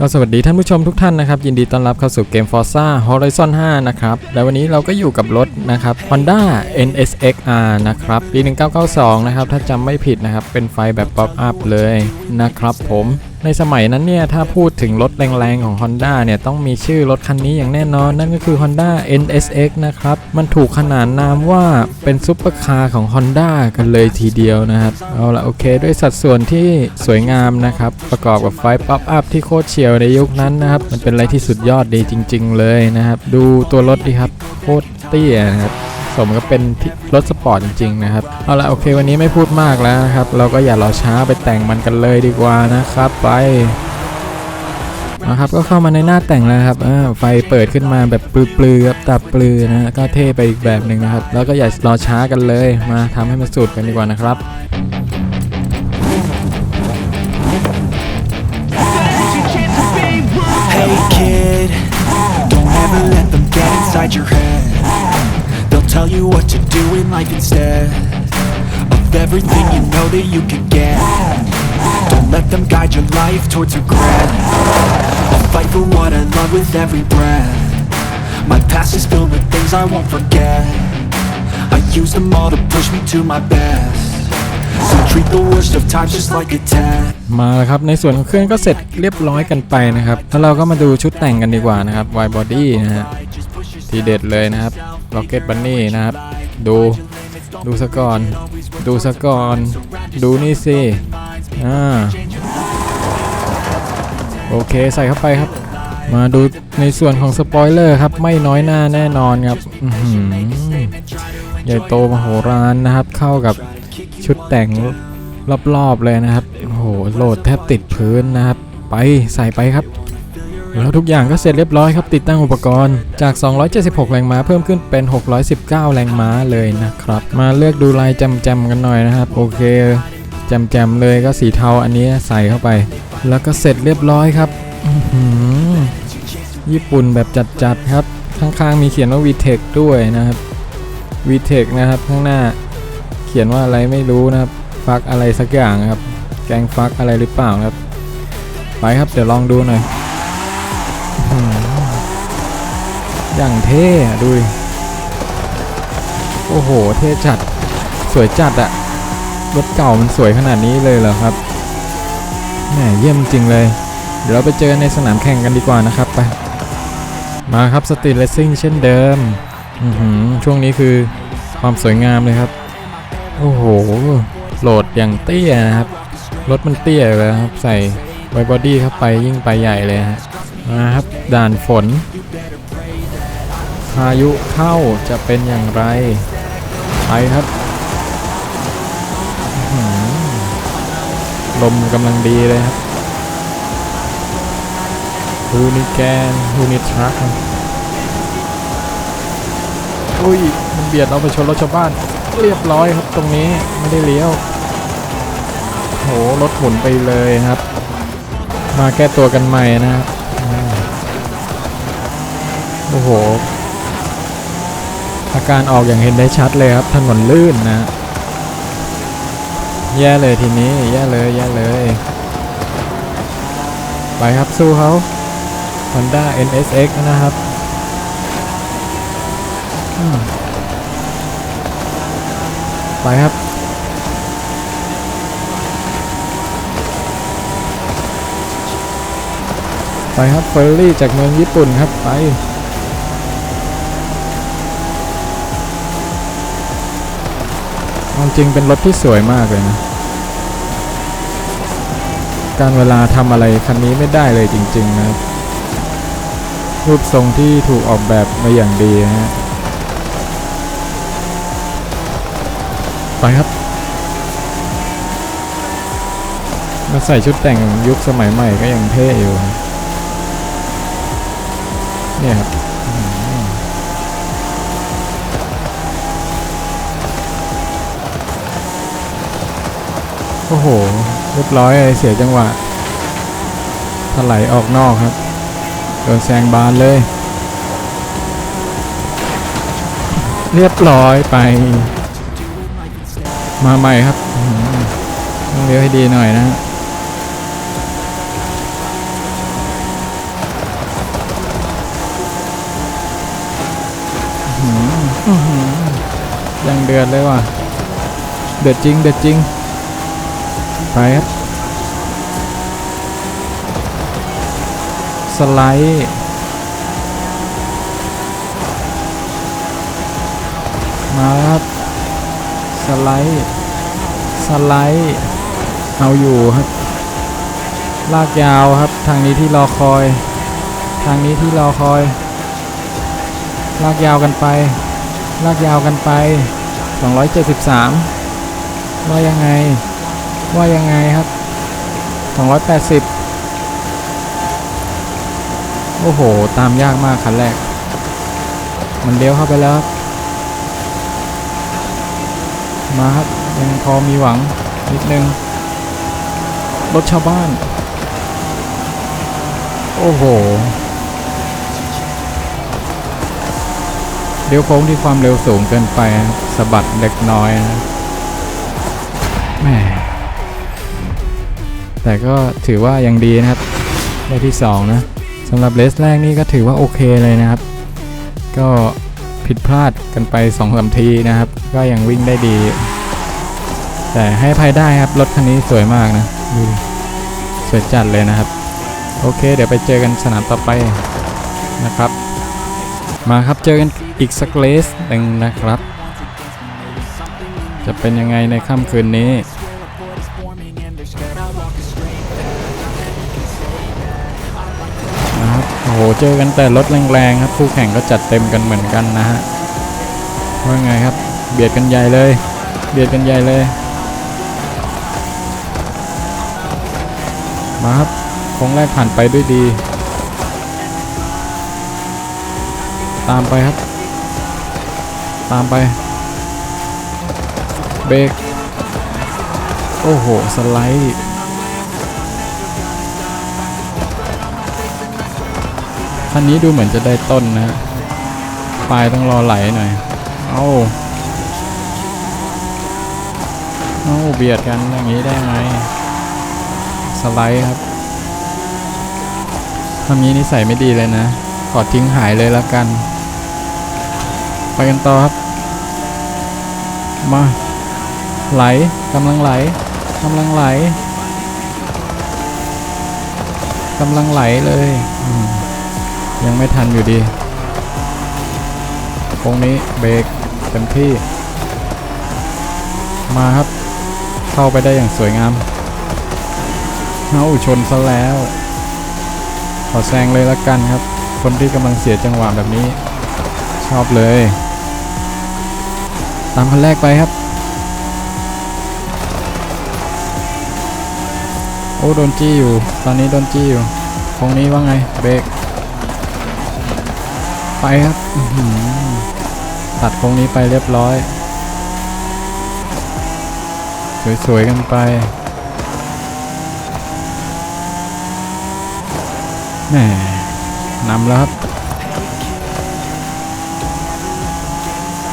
ก็สวัสดีท่านผู้ชมทุกท่านนะครับ ยินดีต้อนรับเข้าสู่เกม Forza Horizon 5 นะครับ และวันนี้เราก็อยู่กับรถนะครับ Honda NSX-R นะครับ ปี 1992 นะครับ ถ้าจำไม่ผิดนะครับ เป็นไฟแบบป๊อปอัพเลยนะครับผมในสมัยนั้นเนี่ยถ้าพูดถึงรถแรงๆของ Honda เนี่ยต้องมีชื่อรถคันนี้อย่างแน่นอน นั่นก็คือ Honda NSX นะครับ มันถูกขนานนามว่าเป็นซุปเปอร์คาร์ของ Honda กันเลยทีเดียวนะครับ เอาละโอเค ด้วยสัดส่วนที่สวยงามนะครับ ประกอบกับไฟป๊อปอัพที่โคตรเฉียวในยุคนั้นนะครับ มันเป็นอะไรที่สุดยอดดีจริง ๆ เลยนะครับ ดูตัวรถดีครับโคตรเตี้ยนะครับ สมกับเป็นรถสปอร์ตจริงๆนะครับ เอาละโอเค วันนี้ไม่พูดมากแล้วนะครับ เราก็อย่ารอช้าไปแต่งมันกันเลยดีกว่านะครับ ไปนะครับก็เข้ามาในหน้าแต่งแล้วครับไฟเปิดขึ้นมาแบบปลือๆครับตับปลือนะฮะก็เท่ไปอีกแบบหนึ่งนะครับ แล้วก็อย่ารอช้ากันเลยมาทำให้มันสุดกันดีกว่านะครับ life instead of everything you know that you could get. Don't let them guide your life towards regret. I'll fight for what I love with every breath. My past is filled with things I won't forget. I use them all to push me to my best. So treat the worst of times just like a test. มาแล้วครับ ในส่วนของเครื่องก็เสร็จเรียบร้อยกันไปนะครับแล้วเราก็มาดูชุดแต่งกันดีกว่านะครับ Y body นะฮะทีเด็ดเลยนะครับ Rocket Bunny นะครับ ดู ดูสะก่อน ดูสะก่อน ดูนี่สิ อ่า โอเคใส่เข้าไปครับ มาดูในส่วนของสปอยเลอร์ครับ ไม่น้อยหน้าแน่นอนครับใหญ่โตมโหฬารนะครับ เข้ากับชุดแต่งรอบๆเลยนะครับ โอ้โห โหลดแทบติดพื้นนะครับ ไปใส่ไปครับ แล้วทุกอย่างก็เสร็จเรียบร้อยครับติดตั้งอุปกรณ์ จาก 276 แรงม้าเพิ่มขึ้นเป็น 619 แรงม้าเลยนะครับ มาเลือกดูลายแจมๆกันหน่อยนะครับ โอเคแจมๆเลยก็สีเทาอันนี้ใส่เข้าไป แล้วก็เสร็จเรียบร้อยครับญี่ปุ่นแบบจัดๆครับ ข้างๆมีเขียนว่า VTEC ด้วยนะครับ VTEC นะครับข้างหน้าเขียนว่าอะไรไม่รู้นะครับฟักอะไรสักอย่างครับ แกงฟักอะไรหรือเปล่าครับ ไปครับเดี๋ยวลองดูหน่อย อย่างเท่ดูดิโอ้โห เท่จัด สวยจัดอะรถเก่ามันสวยขนาดนี้เลยเหรอครับแหมเยี่ยมจริงเลย เดี๋ยวเราไปเจอในสนามแข่งกันดีกว่านะครับไป มาครับสตรีทเลสซิ่งเช่นเดิมหือช่วงนี้คือความสวยงามเลยครับ โอ้โห โหลดอย่างเตี้ยนะครับ รถมันเตี้ยเลยครับ ใส่ไวบอดี้เข้าไปยิ่งไปใหญ่เลยฮะมาครับ ด่านฝน พายุเข้าจะเป็นอย่างไร ไปครับ ลมกำลังดีเลยครับฮูนิแกนฮูนิทรัคอุ้ย มันเบียดเราไปชนรถชาวบ้าน เรียบร้อยครับตรงนี้ไม่ได้เลี้ยว โห รถหมุนไปเลยครับ มาแก้ตัวกันใหม่นะครับโอ้โห อาการออกอย่างเห็นได้ชัดเลยครับถนนลื่นนะ แย่เลยทีนี้ แย่เลยแย่เลย ไปครับสู้เขา Honda NSX นะครับไปครับ ไปครับเฟอร์รี่จากเมืองญี่ปุ่นครับไป เอาจริงเป็นรถที่สวยมากเลยนะ การเวลาทำอะไรคันนี้ไม่ได้เลยจริง ๆ นะ รูปทรงที่ถูกออกแบบมาอย่างดีนะฮะไปครับมาใส่ชุดแต่งยุคสมัยใหม่ก็ยังเท่อยู่ เนี่ยครับ โอ้โหเรียบร้อยเสียจังหวะถลายออกนอกครับโดนแซงบานเลย เรียบร้อยไป มาใหม่ครับต้องเลี้ยวให้ดีหน่อยนะยังเดือดเลยว่ะ เดือดจริง เดือดจริง ไปครับสไลด์มาครับสไลด์สไลด์เอาอยู่ครับ ลากยาวครับ ทางนี้ที่รอคอย ทางนี้ที่รอคอย ลากยาวกันไป ลากยาวกันไป 273ว่ายังไง ว่ายังไงครับ 280 โอ้โห ตามยากมากคันแรก มันเลี้ยวเข้าไปแล้วครับมาครับ ยังพอมีหวังนิดนึง รถชาวบ้าน โอ้โหเลี้ยวโค้งที่ความเร็วสูงเกินไปสะบัดเล็กน้อยนะแหม่ แต่ก็ถือว่ายังดีนะครับ ได้ที่ 2 นะสำหรับเลสแรกนี่ก็ถือว่าโอเคเลยนะครับ ก็ผิดพลาดกันไป2องสามทีนะครับ ก็ยังวิ่งได้ดี แต่ให้ภัยได้ครับ รถคันนี้สวยมากนะดูสวยจัดเลยนะครับ โอเค เดี๋ยวไปเจอกันสนามต่อไปนะครับ มาครับเจอกันอีกสักเลสหนึ่งนะครับ จะเป็นยังไงในค่ำคืนนี้ เจอกันแต่รถแรงๆครับคู่แข่งก็จัดเต็มกันเหมือนกันนะฮะว่าไงครับ เบียดกันใหญ่เลย เบียดกันใหญ่เลย มาครับโค้งแรกผ่านไปด้วยดี ตามไปครับ ตามไป เบรกโอ้โห สไลด์ คันนี้ดูเหมือนจะได้ต้นนะฮะปลายต้องรอไหลหน่อย เอาเอาเบียดกันอย่างนี้ได้ไงสไลด์ครับทำนี้นิสัยไม่ดีเลยนะ ขอทิ้งหายเลยละกัน ไปกันต่อครับ มาไหลกำลังไหลกำลังไหลกำลังไหลเลยอืม ยังไม่ทันอยู่ดีตรงนี้เบรกเต็มที่ มาครับ เข้าไปได้อย่างสวยงามเอาชนซะแล้ว ขอแซงเลยละกันครับ คนที่กำลังเสียจังหวะแบบนี้ ชอบเลย ตามคันแรกไปครับ โอ้โดนจี้อยู่ ตอนนี้โดนจี้อยู่ตรงนี้ว่าไง เบรก ไปครับตัดตรงนี้ไปเรียบร้อย สวยๆกันไป แหมนำแล้วครับ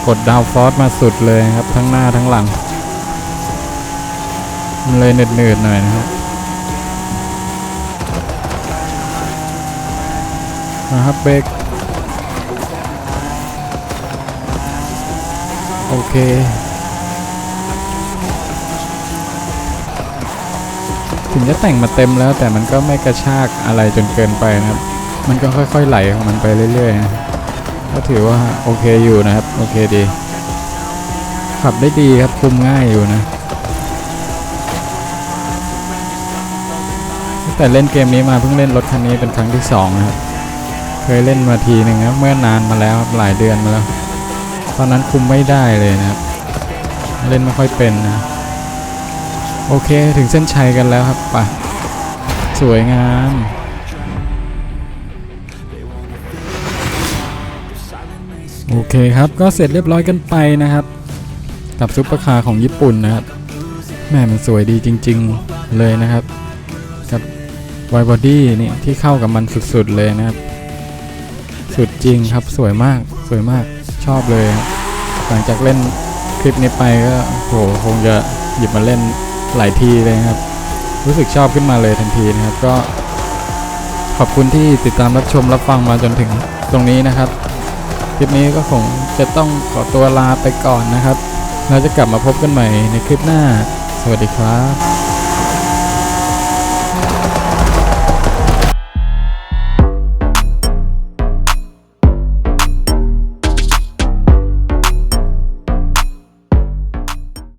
กดดาวฟอสมาสุดเลยครับ ทั้งหน้าทั้งหลัง มันเลยเหนืดๆหน่อยนะครับนะครับเบรก เคถึงจะแต่งมาเต็มแล้วแต่มันก็ไม่กระชากอะไรจนเกินไปนะครับ มันก็ค่อยๆไหลของมันไปเรื่อยๆนะก็ถือว่าโอเคอยู่นะครับ โอเคดี ขับได้ดีครับคุมง่ายอยู่นะ แต่เล่นเกมนี้มาเพิ่งเล่นรถคันนี้เป็นครั้งที่สองนะครับ เคยเล่นมาทีหนึ่งครับเมื่อนานมาแล้วหลายเดือนมาแล้ว ตอนนั้นคุมไม่ได้เลยนะครับ เล่นไม่ค่อยเป็นนะ โอเคถึงเส้นชัยกันแล้วครับไปสวยงามโอเคครับก็เสร็จเรียบร้อยกันไปนะครับ กับซุปเปอร์คาร์ของญี่ปุ่นนะครับแม่มันสวยดีจริง ๆเลยนะครับ กับไวบอดี้นี่ที่เข้ากับมันสุดๆเลยนะครับ สุดจริงครับสวยมากสวยมาก ชอบเลย หลังจากเล่นคลิปนี้ไปก็โหคงจะหยิบมาเล่นหลายทีเลยครับ รู้สึกชอบขึ้นมาเลยทันทีนะครับ ก็ขอบคุณที่ติดตามรับชมรับฟังมาจนถึงตรงนี้นะครับ คลิปนี้ก็คงจะต้องขอตัวลาไปก่อนนะครับ เราจะกลับมาพบกันใหม่ในคลิปหน้า สวัสดีครับ